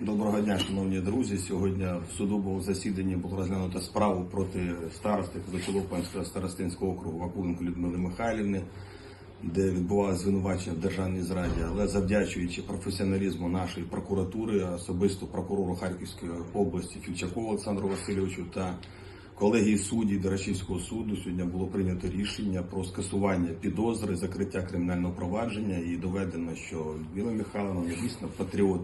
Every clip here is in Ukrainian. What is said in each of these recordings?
Доброго дня, шановні друзі. Сьогодні в судовому засіданні було розглянуто справу проти старости Козачолопанського старостинського округу Вакуленко Людмили Михайлівни, де відбувалося звинувачення в державній зраді, але завдячуючи професіоналізму нашої прокуратури, особисто прокурору Харківської області Фільчакову Олександру Васильовичу та колегії суддів Дорочівського суду, сьогодні було прийнято рішення про скасування підозри, закриття кримінального провадження і доведено, що Людмила Михайловна є дійсно патріот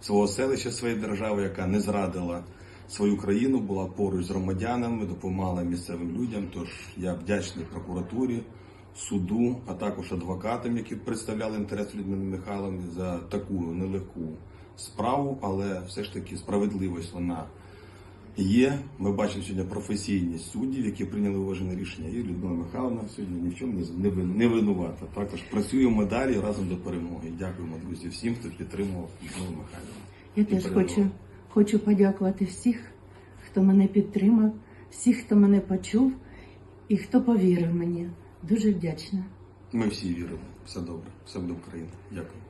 свого селища, своєї держави, яка не зрадила свою країну, була поруч з громадянами, допомагала місцевим людям. Тож я вдячний прокуратурі, суду, а також адвокатам, які представляли інтерес Людмили Михайловни за таку нелегку справу, але все ж таки справедливість вона є. Ми бачимо сьогодні професійність суддів, які прийняли уважне рішення. І Людмила Михайловна сьогодні ні в чому не не не винувата. Також працюємо далі разом до перемоги. Дякуємо, друзі, всім, хто підтримував Людмилу Михайловну. Я теж перемоги. хочу, хочу подякувати всіх, хто мене підтримав, всіх, хто мене почув і хто повірив мені. Дуже вдячна. Ми всі віримо. Все добре, все буде Україна. Дякую.